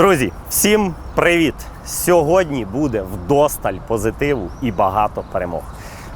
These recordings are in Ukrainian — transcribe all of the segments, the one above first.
Друзі, всім привіт! Сьогодні буде вдосталь позитиву і багато перемог.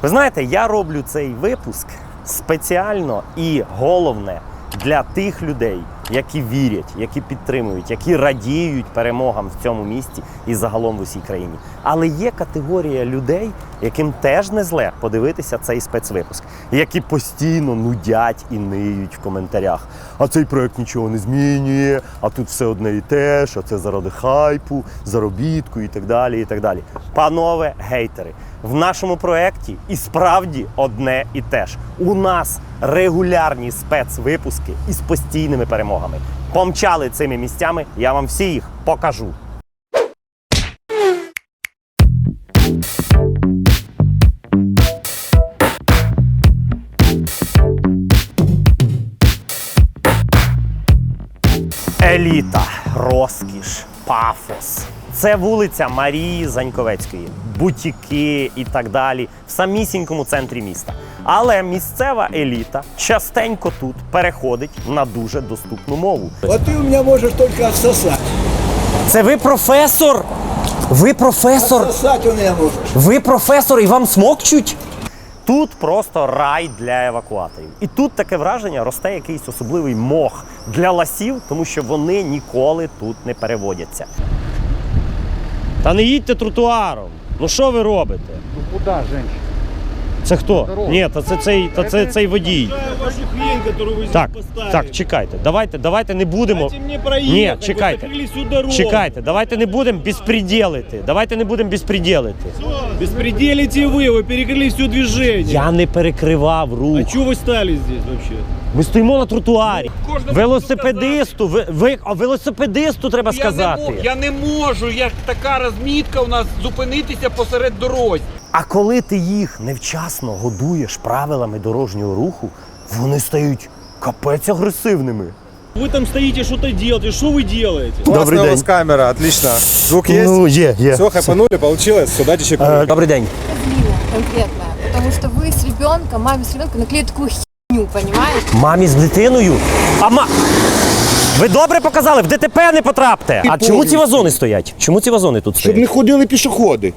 Ви знаєте, я роблю цей випуск спеціально і головне для тих людей, які вірять, які підтримують, які радіють перемогам в цьому місті і загалом в усій країні. Але є категорія людей, яким теж не зле подивитися цей спецвипуск, які постійно нудять і ниють в коментарях. А цей проект нічого не змінює, а тут все одне і те а це заради хайпу, заробітку і так далі. і так далі. Панове гейтери, в нашому проекті і справді одне і те ж. У нас регулярні спецвипуски із постійними перемогами. Помчали цими місцями, я вам всі їх покажу. Еліта, розкіш, пафос. Це вулиця Марії Заньковецької, бутіки і так далі в самісінькому центрі міста. Але місцева еліта частенько тут переходить на дуже доступну мову. А ты у меня можешь только отсосать. Це ви професор? Ви професор? Отсосать у меня можешь. Ви професор і вам смокчуть? Тут просто рай для евакуаторів. І тут таке враження росте якийсь особливий мох для ласів, тому що вони ніколи тут не переводяться. Та не їдьте тротуаром. Ну що ви робите? Ну куди, женщина? Це хто? Здорово. Ні, та це цей, та це цей водій. вашу хрень, которую вы здесь Так, поставили. так, чекайте. Давайте, давайте не будемо. Дайте мне проехать. Ні, вы чекайте. закрыли всю дорогу. Чекайте, давайте не будемо безпреділити. Давайте не будемо безпреділити. Беспределите вы, вы перекрыли все движение. Я не перекривав рух. А чего вы стали здесь вообще? Ми стоїмо на тротуарі. Кожному Велосипедисту, ви, ви, а велосипедисту треба Я не, сказати. можу, я не можу, як така розмітка у нас зупинитися посеред дороги. А коли ти їх невчасно годуєш правилами дорожнього руху, вони стають капець агресивними. Вы там стоите, что-то делаете. Что вы делаете? Добрий Классная у день. вас камера, отлично. Звук есть? Ну, є, є. Все, хайпанули, получилось. Сюда течет. Е, Добрий день. злила конкретная, потому что вы с ребенком, маме с ребенком наклеили такую херню, понимаете? Мамі з дитиною. А ма... Ви добре показали, в ДТП не потрапте. А чому ці вазони стоять? Чому ці вазони тут Щоб стоять? не ходили пішоходи.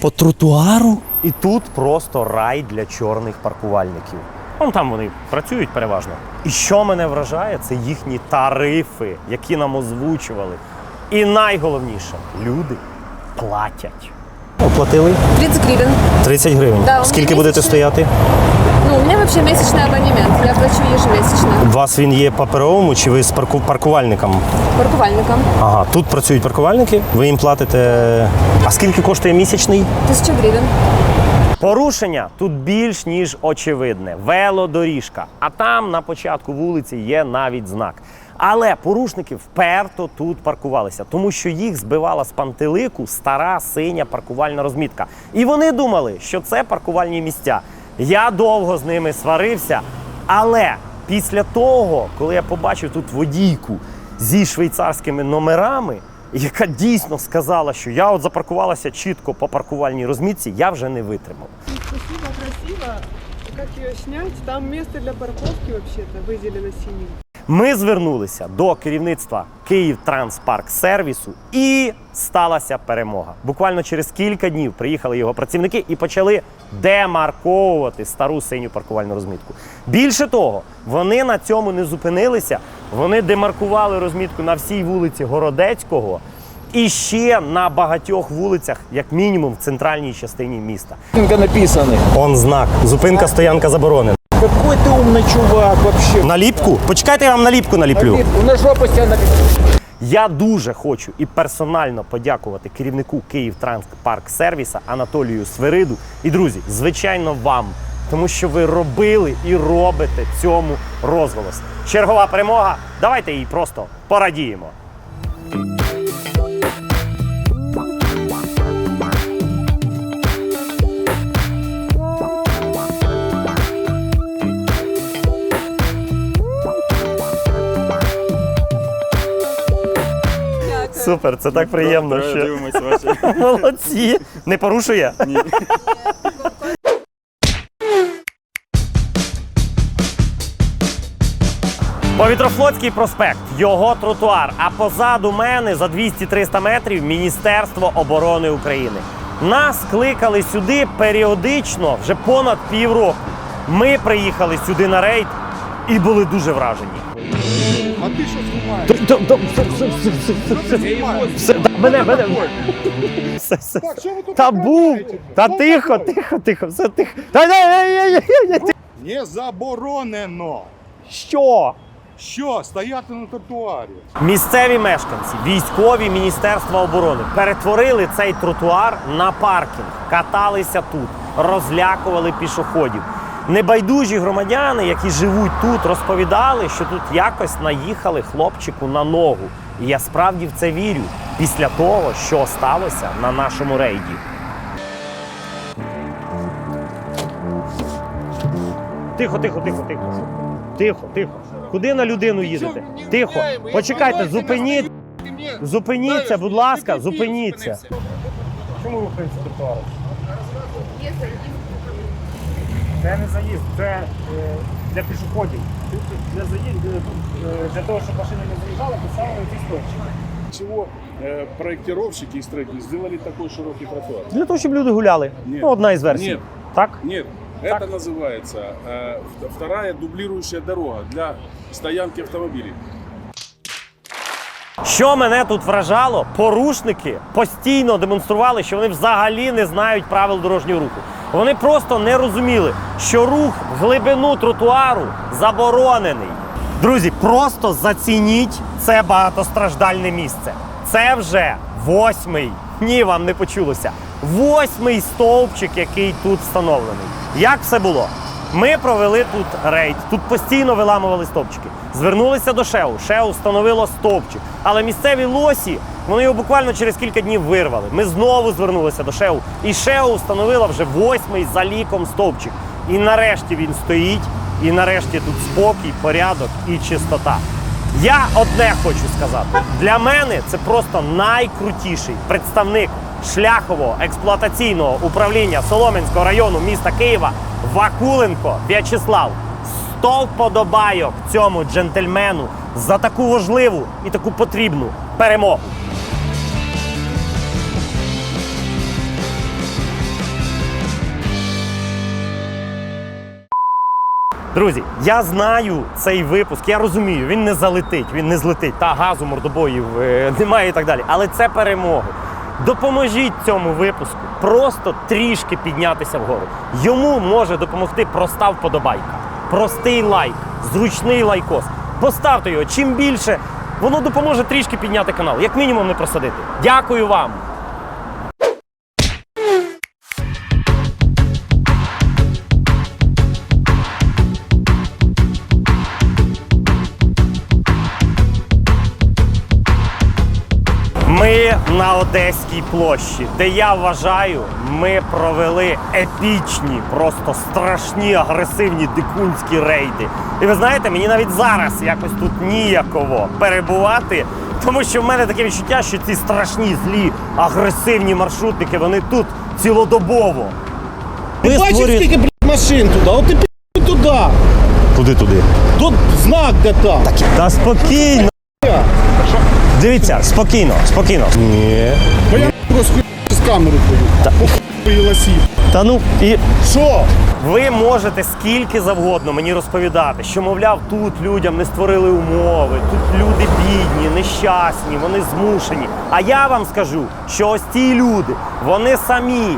По тротуару? І тут просто рай для чорних паркувальників. Вон там вони працюють переважно. І що мене вражає, це їхні тарифи, які нам озвучували. І найголовніше, люди платять. Оплатили 30 гривен. 30 гривень. Да, Скільки будете місячний. стояти? Ну, у меня вообще месячный абонемент, я плачу ежемесячно. У вас він є паперовому чи ви з парку... паркувальником? Паркувальником. Ага, тут працюють паркувальники, ви їм платите. А скільки коштує місячний? Тысяча гривен. Порушення тут більш ніж очевидне. Велодоріжка. А там на початку вулиці є навіть знак. Але порушники вперто тут паркувалися, тому що їх збивала з пантелику стара синя паркувальна розмітка. І вони думали, що це паркувальні місця. Я довго з ними сварився, але після того, коли я побачив тут водійку зі швейцарськими номерами, яка дійсно сказала, що я от запаркувалася чітко по паркувальній розмітці, я вже не витримав. Спасибо, красиво. Как ее снять? Там место для парковки вообще-то выделено синим. Ми звернулися до керівництва Київ Транспарк сервісу і сталася перемога. Буквально через кілька днів приїхали його працівники і почали демарковувати стару синю паркувальну розмітку. Більше того, вони на цьому не зупинилися. Вони демаркували розмітку на всій вулиці Городецького і ще на багатьох вулицях, як мінімум, в центральній частині міста. написаны. Он знак. Зупинка, стоянка заборонена. Какой ты умный чувак вообще. Наліпку? Почекайте, я вам наліпку наліплю. На жопу себя написано. Я дуже хочу і персонально подякувати керівнику Київ Парк Сервіса Анатолію Свириду. І друзі, звичайно, вам, тому що ви робили і робите цьому розголос. Чергова перемога. Давайте їй просто порадіємо. Супер, це так приємно. Що... Молодці. Не порушує? Ні. Повітрофлотський проспект, його тротуар. А позаду мене за 200-300 метрів Міністерство оборони України. Нас кликали сюди періодично вже понад півроку. Ми приїхали сюди на рейд і були дуже вражені. А ти що знімаєш? Все, да, мене, мене. Все, все. Так, що ви тут Та був! Та тихо, тихо, тихо, все тихо. Та. Не заборонено. Що? Що, стояти на тротуарі? Місцеві мешканці, військові Міністерства оборони перетворили цей тротуар на паркінг, каталися тут, розлякували пішоходів. Небайдужі громадяни, які живуть тут, розповідали, що тут якось наїхали хлопчику на ногу. І я справді в це вірю після того, що сталося на нашому рейді. Тихо, тихо, тихо, тихо. Тихо, тихо. Куди на людину їдете? Тихо. Почекайте, зупиніть. Зупиніться, будь ласка, зупиніться. Чому ви рухаєтеся тротуаром? Це не заїзд, це е, для пішоходів. Тут для заїзду, е, для того, щоб машини не заїжджали, поставили ці стовпчики. чего э, проектировщики и строители сделали такой широкий тротуар? Для того, щоб люди гуляли. Ні. Ну, одна із версій. Ні. Так? Нет, это называется э, вт- вторая дублирующая дорога для стоянки автомобилей. Що мене тут вражало, порушники постійно демонстрували, що вони взагалі не знають правил дорожнього руху. Вони просто не розуміли, що рух в глибину тротуару заборонений. Друзі, просто зацініть це багатостраждальне місце. Це вже восьмий. Ні, вам не почулося. Восьмий стовпчик, який тут встановлений. Як все було? Ми провели тут рейд, тут постійно виламували стовпчики. Звернулися до ШЕУ. ШЕУ встановило стовпчик. Але місцеві лосі вони його буквально через кілька днів вирвали. Ми знову звернулися до ШЕУ. І ШЕУ встановила вже восьмий за ліком стовпчик. І нарешті він стоїть, і нарешті тут спокій, порядок і чистота. Я одне хочу сказати: для мене це просто найкрутіший представник шляхового експлуатаційного управління Солом'янського району міста Києва Вакуленко В'ячеслав. Сто вподобайок цьому джентльмену за таку важливу і таку потрібну перемогу. Друзі, я знаю цей випуск, я розумію, він не залетить, він не злетить. Та газу мордобоїв е, немає і так далі. Але це перемоги. Допоможіть цьому випуску просто трішки піднятися вгору. Йому може допомогти проста вподобайка, простий лайк, зручний лайкос. Поставте його. Чим більше, воно допоможе трішки підняти канал, як мінімум не просадити. Дякую вам. Одеській площі, де я вважаю, ми провели епічні, просто страшні, агресивні дикунські рейди. І ви знаєте, мені навіть зараз якось тут ніяково перебувати, тому що в мене таке відчуття, що ці страшні, злі, агресивні маршрутники, вони тут цілодобово. Ти бачиш, скільки блядь, машин туди? От ти пі туди. Куди туди? Тут знак де там. Та спокійно. Дивіться, спокійно, спокійно. Ні. Бо я просто з камери ходю. Та ну і Що? Ви можете скільки завгодно мені розповідати, що, мовляв, тут людям не створили умови, тут люди бідні, нещасні, вони змушені. А я вам скажу, що ось ті люди, вони самі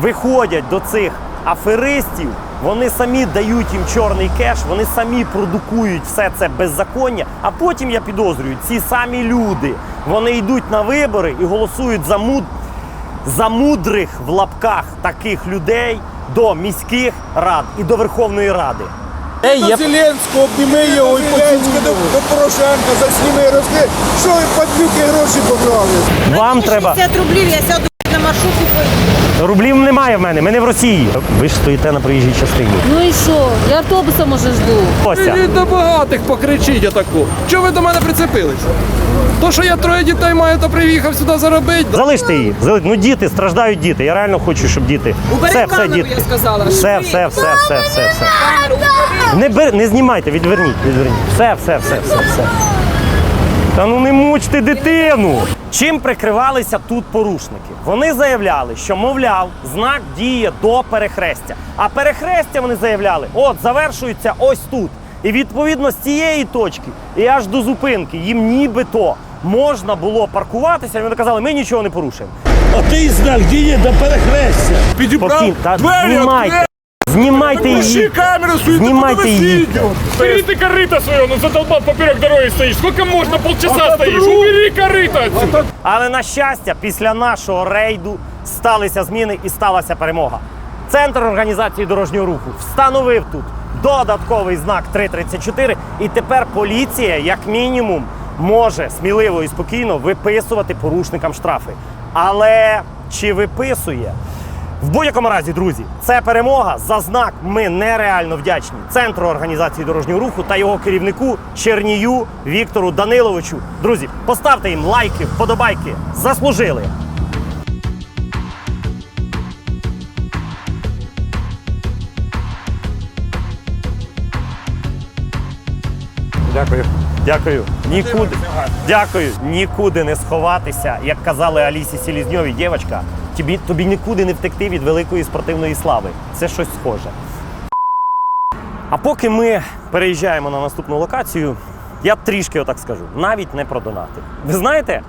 виходять до цих аферистів, вони самі дають їм чорний кеш, вони самі продукують все це беззаконня. А потім я підозрюю, ці самі люди вони йдуть на вибори і голосують за муд за мудрих в лапках таких людей до міських рад і до Верховної Ради. Ей, є... Зеленського обніми його і поцілуй. До, до Порошенка засніми розкрий. Що ви падлюки гроші побрали? Вам треба. 50 рублів, я сяду на маршрутку поїду. Рублів немає в мене, ми не в Росії. Ви ж стоїте на проїжджій частині. Ну і що? Я автобуса може жду. Костя, Ідіть до багатих, покричіть отаку. Чого ви до мене прицепились? То, що я троє дітей маю, то приїхав сюди заробити. залиште її. Залиш- Ну діти, страждають діти. Я реально хочу, щоб діти. все, все, діти. сказала. Все, все, все, все, все, все. Не, бер... не знімайте, відверніть, відверніть. Все, все, все, все, все. Та ну не мучте дитину. Чим прикривалися тут порушники? Вони заявляли, що, мовляв, знак діє до перехрестя. А перехрестя вони заявляли, от завершується ось тут. І відповідно з цієї точки і аж до зупинки їм нібито можна було паркуватися. І вони казали, ми нічого не порушуємо. А ти знак діє до перехрестя. Підібрав Спокійно, та двері, знімайте. Знімайте Включи її. камеру свою, Знімайте подивись її. відео. Бери ты корыто свое, ну задолбал поперек дороги стоишь. Сколько можно, полчаса стоишь? Убери корыто отсюда. Але на щастя, після нашого рейду сталися зміни і сталася перемога. Центр організації дорожнього руху встановив тут додатковий знак 334, і тепер поліція, як мінімум, може сміливо і спокійно виписувати порушникам штрафи. Але чи виписує? В будь-якому разі, друзі, це перемога. За знак ми нереально вдячні центру організації дорожнього руху та його керівнику Чернію Віктору Даниловичу. Друзі, поставте їм лайки, вподобайки. Заслужили. Дякую. Дякую. Нікуди. Дякую. Нікуди не сховатися. Як казали Алісі Селізньовій, дівчатка, тобі, тобі нікуди не втекти від великої спортивної слави. Це щось схоже. А поки ми переїжджаємо на наступну локацію, я трішки отак скажу, навіть не про донати. Ви знаєте,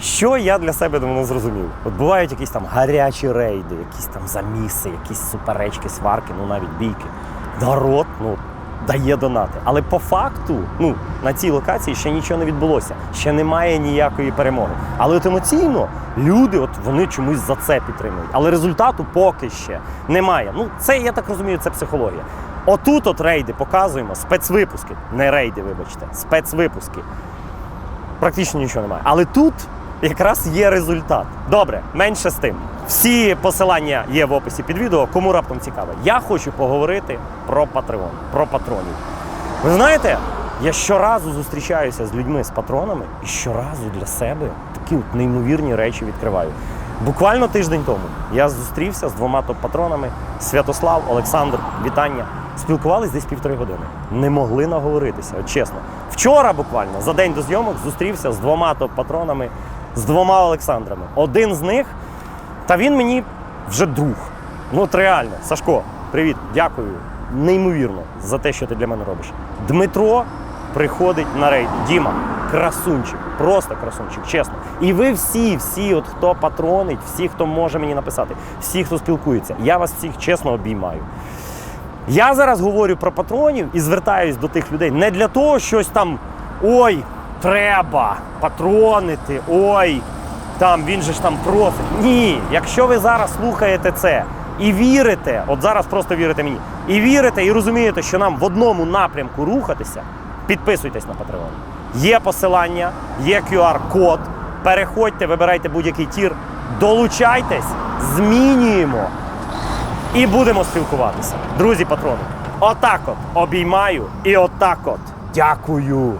що я для себе давно зрозумів? От бувають якісь там гарячі рейди, якісь там заміси, якісь суперечки, сварки, ну навіть бійки. Народ, ну. Дає донати. Але по факту, ну, на цій локації ще нічого не відбулося, ще немає ніякої перемоги. Але от емоційно люди, от вони чомусь за це підтримують. Але результату поки ще немає. Ну, це я так розумію, це психологія. Отут от рейди показуємо, спецвипуски, не рейди, вибачте, спецвипуски. Практично нічого немає. Але тут якраз є результат. Добре, менше з тим. Всі посилання є в описі під відео. Кому раптом цікаво. Я хочу поговорити про Patreon, про патронів. Ви знаєте, я щоразу зустрічаюся з людьми з патронами і щоразу для себе такі от неймовірні речі відкриваю. Буквально тиждень тому я зустрівся з двома топ-патронами Святослав, Олександр, вітання. Спілкувались десь півтори години. Не могли наговоритися, от чесно. Вчора буквально за день до зйомок зустрівся з двома топ-патронами, з двома Олександрами. Один з них, та він мені вже друг. Ну от реально, Сашко, привіт, дякую. Неймовірно за те, що ти для мене робиш. Дмитро приходить на рейд. Діма, красунчик, просто красунчик, чесно. І ви всі, всі, от хто патронить, всі, хто може мені написати, всі, хто спілкується, я вас всіх чесно обіймаю. Я зараз говорю про патронів і звертаюсь до тих людей не для того, щось там ой, треба патронити, ой, там він же ж там просить. Ні, якщо ви зараз слухаєте це і вірите, от зараз просто вірите мені, і вірите, і розумієте, що нам в одному напрямку рухатися, підписуйтесь на Patreon. Є посилання, є QR-код. Переходьте, вибирайте будь-який тір, долучайтесь, змінюємо і будемо спілкуватися. Друзі патрони, отак от обіймаю і отак от дякую.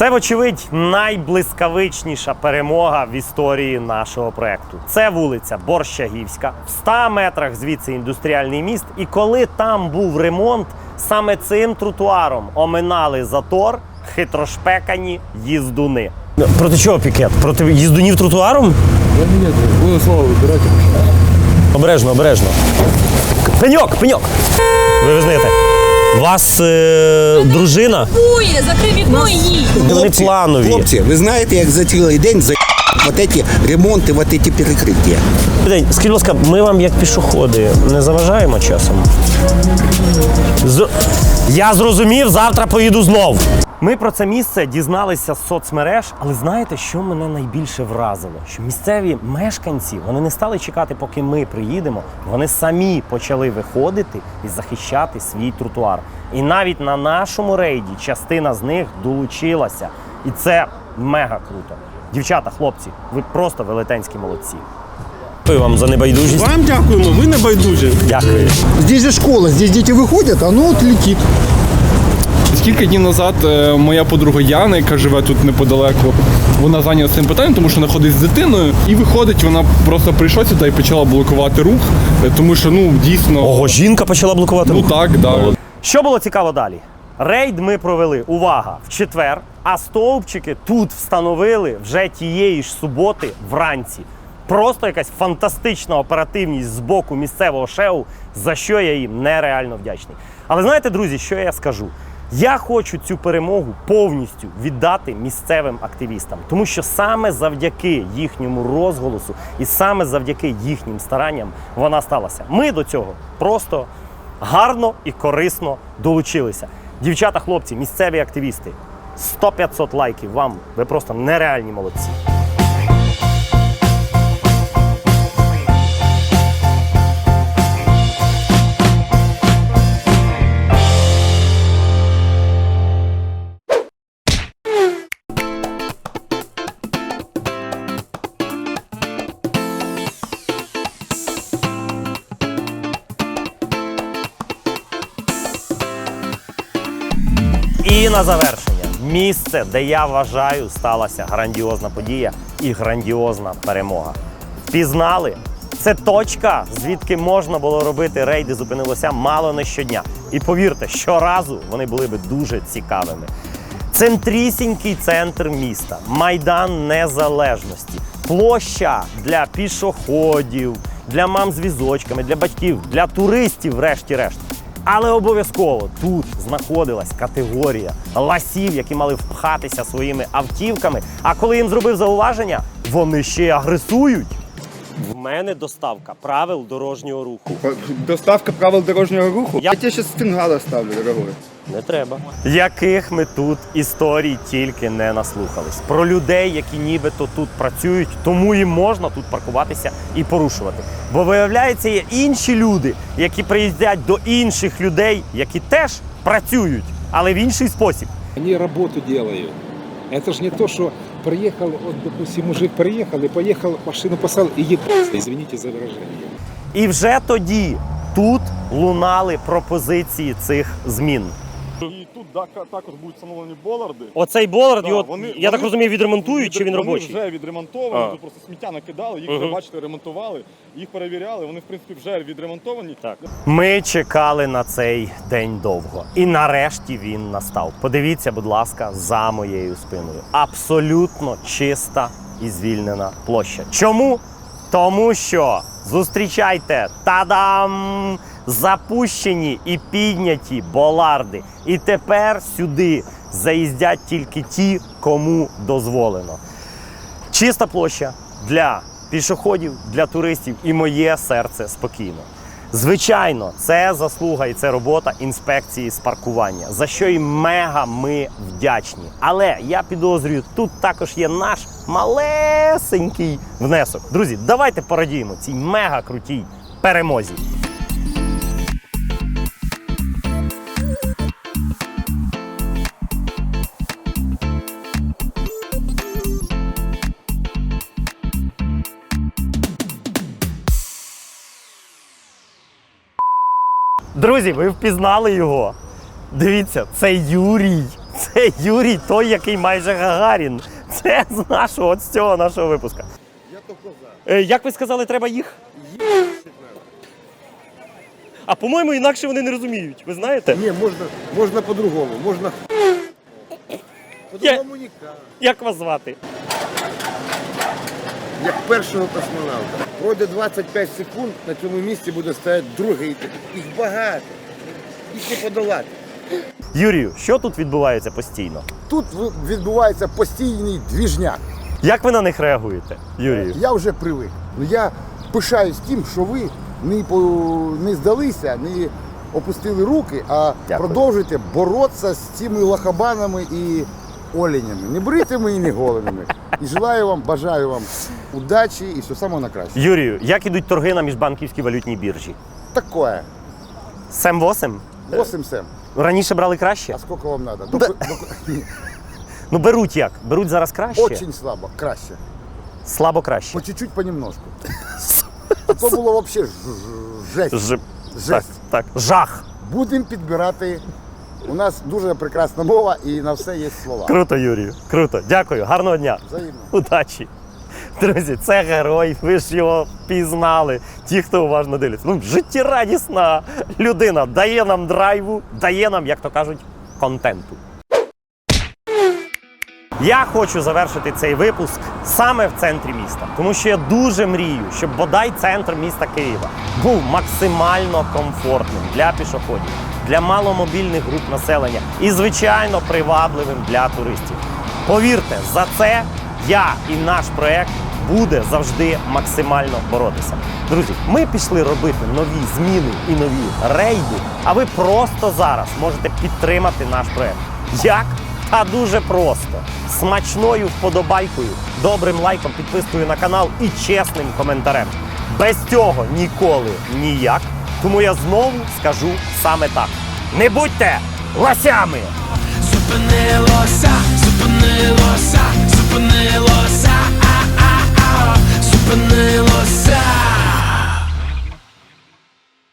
Це, вочевидь, найблискавичніша перемога в історії нашого проекту. Це вулиця Борщагівська, в 100 метрах звідси індустріальний міст. І коли там був ремонт, саме цим тротуаром оминали затор хитрошпекані їздуни. Проти чого пікет? Проти їздунів тротуаром? Обережно, обережно. Пеньок, пеньок. Ви визнаєте. У вас е, дружина? Бує, закрий вікно і. Вони планові. Хлопці, ви знаєте, як за цілий день за вот эти ремонти, вот эти перекриття. День, скажіть, будь ласка, ми вам як пішоходи не заважаємо часом? З... Я зрозумів, завтра поїду знов. Ми про це місце дізналися з соцмереж, але знаєте, що мене найбільше вразило? Що місцеві мешканці вони не стали чекати, поки ми приїдемо. Вони самі почали виходити і захищати свій тротуар. І навіть на нашому рейді частина з них долучилася. І це мега круто. Дівчата, хлопці, ви просто велетенські молодці. Дякую вам за небайдужість. Вам дякуємо, ви не байдужі. Дякую. Здесь же школа, здесь дети выходят, оно вот летит. Кілька днів назад е, моя подруга Яна, яка живе тут неподалеку, вона зайнялася цим питанням, тому що вона ходить з дитиною, і виходить, вона просто прийшла сюди і почала блокувати рух, е, тому що ну дійсно. Ого, жінка почала блокувати рух? Ну рух. так, да. Що було цікаво далі? Рейд ми провели, увага, в четвер, а стовпчики тут встановили вже тієї ж суботи вранці. Просто якась фантастична оперативність з боку місцевого шеу, за що я їм нереально вдячний. Але знаєте, друзі, що я скажу? Я хочу цю перемогу повністю віддати місцевим активістам, тому що саме завдяки їхньому розголосу і саме завдяки їхнім старанням вона сталася. Ми до цього просто гарно і корисно долучилися. Дівчата, хлопці, місцеві активісти. 100-500 лайків вам. Ви просто нереальні молодці. На завершення місце, де я вважаю, сталася грандіозна подія і грандіозна перемога. Впізнали? Це точка, звідки можна було робити рейди, зупинилося мало не щодня. І повірте, щоразу вони були би дуже цікавими. Центрісінький центр міста, майдан незалежності, площа для пішоходів, для мам з візочками, для батьків, для туристів, врешті-решт. Але обов'язково тут знаходилась категорія ласів, які мали впхатися своїми автівками. А коли їм зробив зауваження, вони ще й агресують. В мене доставка правил дорожнього руху. Доставка правил дорожнього руху. Я- Я тебе ще стенгала ставлю, дорогой. Не треба. Яких ми тут історій тільки не наслухались. Про людей, які нібито тут працюють, тому їм можна тут паркуватися і порушувати. Бо виявляється, є інші люди, які приїздять до інших людей, які теж працюють, але в інший спосіб. Они работу делают. Это же не то, что приехал, вот, допустим, мужик приехал и поехал, машину поставил и ебался, извините за выражение. І вже тоді тут лунали пропозиції цих змін. І тут так- також будуть встановлені боларди. Оцей болард, Да, його, вони- я вони- так розумію, відремонтують чи він Вони робочий? вже відремонтовані, А. тут просто сміття накидали, їх Мгм. вже бачите, ремонтували, їх перевіряли, вони в принципі вже відремонтовані. Так. Ми чекали на цей день довго. І нарешті він настав. Подивіться, будь ласка, за моєю спиною. Абсолютно чиста і звільнена площа. Чому? Тому що зустрічайте та-дам! Запущені і підняті боларди. І тепер сюди заїздять тільки ті, кому дозволено. Чиста площа для пішоходів, для туристів і моє серце спокійно. Звичайно, це заслуга і це робота інспекції з паркування, за що і мега ми вдячні. Але я підозрюю, тут також є наш малесенький внесок. Друзі, давайте порадіємо цій мега крутій перемозі. Друзі, ви впізнали його. Дивіться, це Юрій. Це Юрій, той, який майже Гагарін. Це з нашого от з цього нашого випуска. Я то Е, Як ви сказали, треба їх? А по-моєму, інакше вони не розуміють. Ви знаєте? Не, можно, можно по-другому. Можно Я... Як вас звати? Як першого космонавта. Пройде 25 секунд, на цьому місці буде стояти другий. Їх багато. Їх не подолати. Юрію, що тут відбувається постійно? Тут відбувається постійний двіжняк. Як ви на них реагуєте, Юрію? Я вже привик. Ну, Я пишаюсь тим, що ви не, по, не здалися, не опустили руки, а Дякую. продовжуєте боротися з цими лохабанами і оленями. Не бритими і не голеними. І желаю вам, бажаю вам удачі і все самого на краще. Юрію, як ідуть торги на міжбанківській валютній біржі? Такое. Сем 8 8 сем. Раніше брали краще? А сколько вам. Доку- доку- Ну беруть як? Беруть зараз краще? Очень слабо, краще. Слабо краще. По чуть-чуть, понемножку. То було вообще ж- ж- жесть. Так, Жесть. так. Жах. Будемо підбирати. У нас дуже прекрасна мова і на все є слова. Круто, Юрію. Круто. Дякую. Гарного дня. Взаємно. Удачі. Друзі, це герой, ви ж його пізнали. Ті, хто уважно дивляться. Ну, життєрадісна людина дає нам драйву, дає нам, як то кажуть, контенту. Я хочу завершити цей випуск саме в центрі міста, тому що я дуже мрію, щоб бодай центр міста Києва був максимально комфортним для пішоходів, для маломобільних груп населення і, звичайно, привабливим для туристів. Повірте, за це я і наш проект буде завжди максимально боротися. Друзі, ми пішли робити нові зміни і нові рейди, а ви просто зараз можете підтримати наш проект. Як? Та дуже просто. Смачною вподобайкою, добрим лайком, підпискою на канал і чесним коментарем. Без цього ніколи ніяк. Тому я знову скажу саме так: не будьте ласями! Зупинилося, зупинилося, зупинилося, а, а, а, зупинилося.